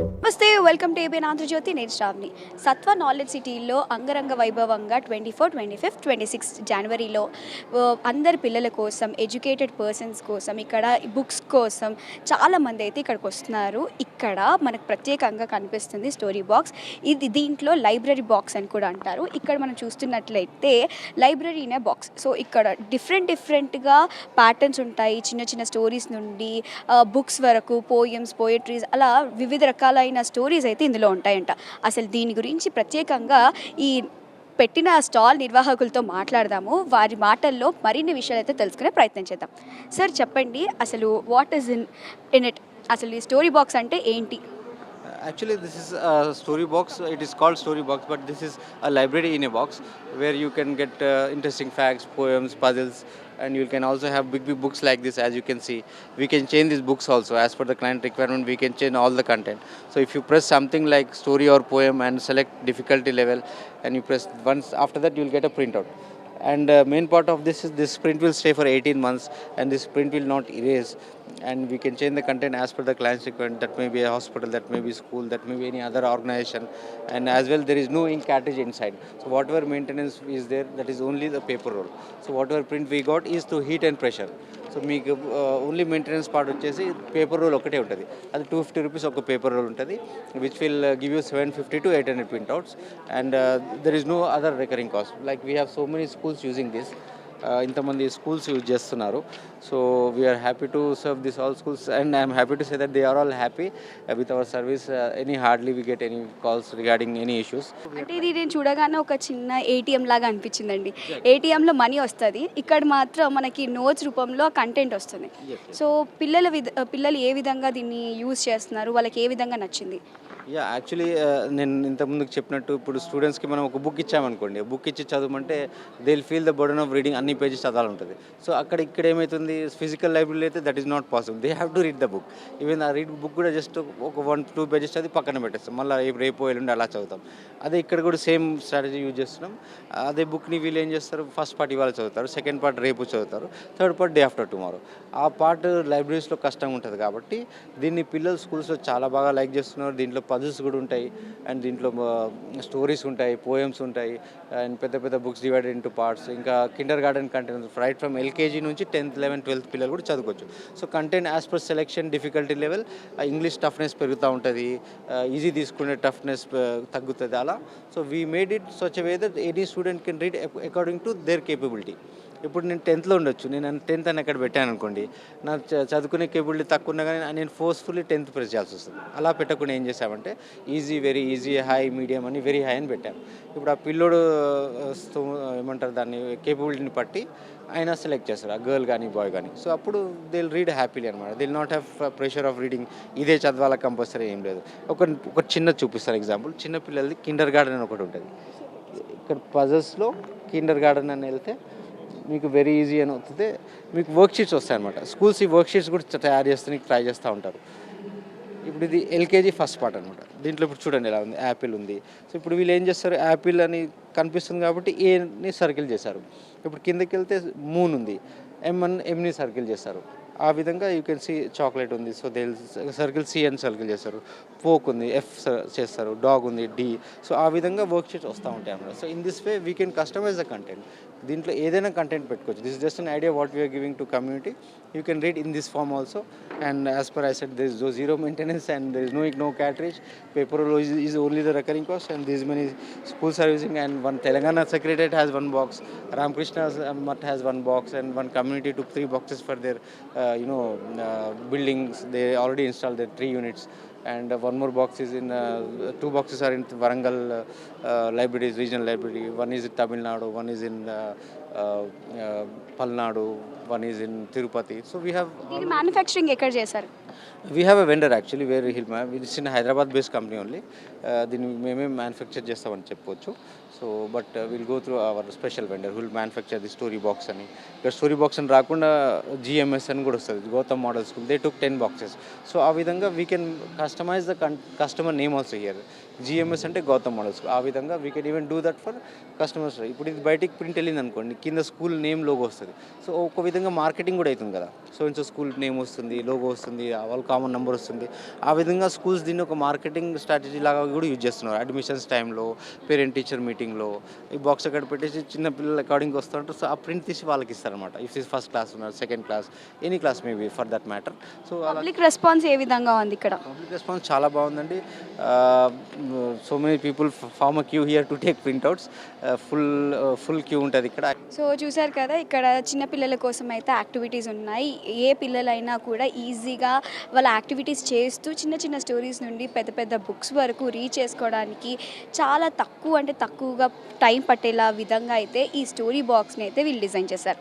నమస్తే welcome to ABN Andhra Jyothi నేను శ్రావణి. సత్వ నాలెడ్జ్ సిటీలో అంగరంగ వైభవంగా twenty four twenty fifth twenty sixth జనవరిలో అందరి పిల్లల కోసం ఎడ్యుకేటెడ్ పర్సన్స్ కోసం ఇక్కడ బుక్స్ కోసం చాలామంది అయితే ఇక్కడికి వస్తున్నారు. ఇక్కడ మనకు ప్రత్యేకంగా కనిపిస్తుంది స్టోరీ బాక్స్ ఇది దీంట్లో లైబ్రరీ బాక్స్ అని కూడా అంటారు. ఇక్కడ మనం చూస్తున్నట్లయితే లైబ్రరీనే బాక్స్ సో ఇక్కడ డిఫరెంట్ డిఫరెంట్గా ప్యాటర్న్స్ ఉంటాయి. చిన్న చిన్న స్టోరీస్ నుండి బుక్స్ వరకు పోయమ్స్ పోయట్రీస్ అలా వివిధ రకాల రకాలైన స్టోరీస్ అయితే ఇందులో ఉంటాయంట. అసలు దీని గురించి ప్రత్యేకంగా ఈ పెట్టిన స్టాల్ నిర్వాహకులతో మాట్లాడదాము. వారి మాటల్లో మరిన్ని విషయాలు అయితే తెలుసుకునే ప్రయత్నం చేద్దాం. సార్ చెప్పండి. అసలు what is in in it అసలు ఈ స్టోరీ బాక్స్ అంటే ఏంటి? Actually, this is a story box. It is called story box, but this is a library in a box where you can get uh, interesting facts, poems, puzzles, and you can also have big, big books like this. As you can see, we can change these books also as per the client requirement. We can change all the content. So if you press something like story or poem and select difficulty level, and you press once after that, you will get a printout. And uh, main part of this is this print will stay for 18 months, and this print will not erase. And we can change the content as per the client's requirement. That may be a hospital, that may be school, that may be any other organization. And as well, there is no ink cartridge inside. So whatever maintenance is there, that is only the paper roll. So whatever print we got is through heat and pressure. So మీకు only maintenance part వచ్చేసి paper roll ఒకటే ఉంటుంది. అది two fifty rupees ఒక paper roll ఉంటుంది which will give you seven fifty to eight hundred printouts and there is no other recurring cost like we have so many schools using this ఇంతమంది schools use చేస్తున్నారు. So we're happy to serve this all schools and I'm happy to say that they are all happy with our service any hardly we get any calls regarding any issues అంటే ఇది నేను చూడగానే ఒక చిన్న ATM లాగా అనిపించిందండి. ఏటీఎంలో money వస్తుంది. ఇక్కడ మాత్రం మనకి నోట్స్ రూపంలో కంటెంట్ వస్తుంది. సో పిల్లల పిల్లలు ఏ విధంగా దీన్ని యూజ్ చేస్తున్నారు? వాళ్ళకి ఏ విధంగా నచ్చింది? యా యాక్చువల్లీ uh, నేను ఇంతకుముందుకు చెప్పినట్టు ఇప్పుడు స్టూడెంట్స్కి మనం ఒక బుక్ ఇచ్చామనుకోండి. బుక్ ఇచ్చి చదవమంటే they will feel the burden of reading అన్ని పేజెస్ చదవాలంటుంది. సో అక్కడ ఇక్కడ ఏమవుతుంది ఫిజికల్ లైబ్రరీలో అయితే that is not possible they have to read the book even ఆ రీడ్ బుక్ కూడా జస్ట్ ఒక వన్ టూ పేజెస్ చదివి పక్కన పెట్టేస్తాం. మళ్ళీ రేపు ఎల్లుండి అలా చదువుతాం. అదే ఇక్కడ కూడా సేమ్ స్ట్రాటజీ యూజ్ చేస్తున్నాం. అదే బుక్ని వీళ్ళు ఏం చేస్తారు? ఫస్ట్ పార్ట్ ఇవాళ చదువుతారు. సెకండ్ పార్ట్ రేపు చదువుతారు. Third part day after tomorrow ఆ పార్ట్ లైబ్రరీస్లో కష్టంగా ఉంటుంది కాబట్టి దీన్ని పిల్లలు స్కూల్స్లో చాలా బాగా లైక్ చేస్తున్నారు. దీంట్లో పజిల్స్ కూడా ఉంటాయి. అండ్ దీంట్లో స్టోరీస్ ఉంటాయి పోయమ్స్ ఉంటాయి. అండ్ పెద్ద పెద్ద బుక్స్ డివైడెడ్ ఇంటూ పార్ట్స్ ఇంకా kindergarten content right from LKG నుంచి టెన్త్ లెవెన్ ట్వెల్త్ పిల్లలు కూడా చదువుకోవచ్చు. So content as per selection difficulty level English toughness పెరుగుతూ ఉంటుంది. ఈజీ తీసుకునే టఫ్నెస్ తగ్గుతుంది. అలా. So we made it such way that any student can read according to their capability ఇప్పుడు నేను టెన్త్లో ఉండొచ్చు. నేను టెన్త్ అని అక్కడ పెట్టాను అనుకోండి నా చ- చదువుకునే కేబిలిటీ తక్కువ ఉన్నా కానీ నేను ఫోర్స్ఫుల్లీ టెన్త్ ప్రెస్ చేయాల్సి వస్తుంది. అలా పెట్టకుండా ఏం చేసామంటే easy very easy high medium అని వెరీ హై అని పెట్టాను ఇప్పుడు ఆ పిల్లోడు ఏమంటారు దాన్ని కేపబిలిటీని బట్టి ఆయన సెలెక్ట్ చేస్తారు ఆ గర్ల్ కానీ బాయ్ కానీ సో అప్పుడు దే రీడ్ హ్యాపీలీ అనమాట they'll not have pressure of reading ఇదే చదవాల కంపల్సరీ ఏం లేదు. ఒక ఒక చిన్న చూపిస్తాను ఎగ్జాంపుల్ చిన్న పిల్లలది కిండర్ గార్డెన్ అని ఒకటి ఉంటుంది. ఇక్కడ పజల్స్లో కిండర్ గార్డెన్ అని వెళ్తే మీకు వెరీ ఈజీ అని అవుతుంది. మీకు వర్క్ షీట్స్ వస్తాయి అనమాట స్కూల్స్ ఈ వర్క్ షీట్స్ కూడా తయారు చేస్తానికి ట్రై చేస్తూ ఉంటారు. ఇప్పుడు ఇది ఎల్కేజీ ఫస్ట్ పార్ట్ అనమాట దీంట్లో ఇప్పుడు చూడండి ఎలా ఉంది. యాపిల్ ఉంది. సో ఇప్పుడు వీళ్ళు ఏం చేస్తారు? యాపిల్ అని కనిపిస్తుంది కాబట్టి ఏని సర్కిల్ చేశారు. ఇప్పుడు కిందకి వెళ్తే మూన్ ఉంది. ఎం అని ఎంని సర్కిల్ చేస్తారు. ఆ విధంగా యూ కెన్ సీ చాక్లెట్ ఉంది. సో దే సర్కిల్ సి అని సర్కిల్ చేస్తారు. ఫోక్ ఉంది. ఎఫ్ చేస్తారు. డాగ్ ఉంది. డి సో ఆ విధంగా వర్క్ షీట్స్ వస్తూ ఉంటాయి అన్నమాట. So in this way we can customize the content దీంట్లో ఏదైనా కంటెంట్ పెట్టుకోవచ్చు this just an idea what we're giving to community you can read in this form also and as per I set there is zero maintenance and there is no no cartridge paper is only the recurring cost and these many schools are using and one Telangana secretariat has one box, Ramakrishna Mutt has one box and one community took three boxes for their uh, you know uh, buildings. They already installed their three units And one more box is in uh, two boxes are in Varangal uh, uh, libraries, regional library. One is in Tamil Nadu, one is in uh, uh, Palnadu, one is in Tirupati. So we have manufacturing manufacturing చేశారు we have a vendor actually where hill ma'am it's in Hyderabad base company only దీన్ని మేమే manufacture చేస్తామని చెప్పొచ్చు. So but will go through our special vendor will manufacture the story box అని. ఇక్కడ story box అని రాకుండా GMS అని కూడా వస్తుంది. Gautam model school they took ten boxes so ఆ విధంగా we can customize the customer name also here GMS అంటే గౌతమ్ మోడల్ స్కూల్ ఆ విధంగా we can even do that for customers ఇప్పుడు ఇది బయటికి ప్రింట్ వెళ్ళింది అనుకోండి కింద స్కూల్ నేమ్ లోగో వస్తుంది. సో ఒక విధంగా మార్కెటింగ్ కూడా అవుతుంది కదా. సో ఇంచో స్కూల్ నేమ్ వస్తుంది లోగో వస్తుంది వాళ్ళ కామన్ నెంబర్ వస్తుంది. ఆ విధంగా స్కూల్స్ దీన్ని ఒక మార్కెటింగ్ స్ట్రాటజీ లాగా కూడా యూజ్ చేస్తున్నారు. అడ్మిషన్స్ టైంలో పేరెంట్ టీచర్ మీటింగ్లో ఈ బాక్స్ అక్కడ పెట్టేసి చిన్న పిల్లలు అకార్డింగ్ వస్తుంటారు. సో ఆ ప్రింట్ తీసి వాళ్ళకి ఇస్తారనమాట ఇఫ్ ఇస్ ఫస్ట్ క్లాస్ ఉన్నారు second class any class maybe for that matter so public response ఏ విధంగా ఉంది ఇక్కడ? పబ్లిక్ రెస్పాన్స్ చాలా బాగుందండి. So many people form a queue here to take printouts full full queue ఉంటుంది ఇక్కడ. సో చూసారు కదా ఇక్కడ చిన్న పిల్లల కోసం అయితే యాక్టివిటీస్ ఉన్నాయి. ఏ పిల్లలైనా కూడా ఈజీగా వాళ్ళ యాక్టివిటీస్ చేస్తూ చిన్న చిన్న స్టోరీస్ నుండి పెద్ద పెద్ద బుక్స్ వరకు రీచ్ చేసుకోవడానికి చాలా తక్కువ అంటే తక్కువగా టైం పట్టేలా విధంగా అయితే ఈ స్టోరీ బాక్స్ని అయితే వీళ్ళు డిజైన్ చేశారు.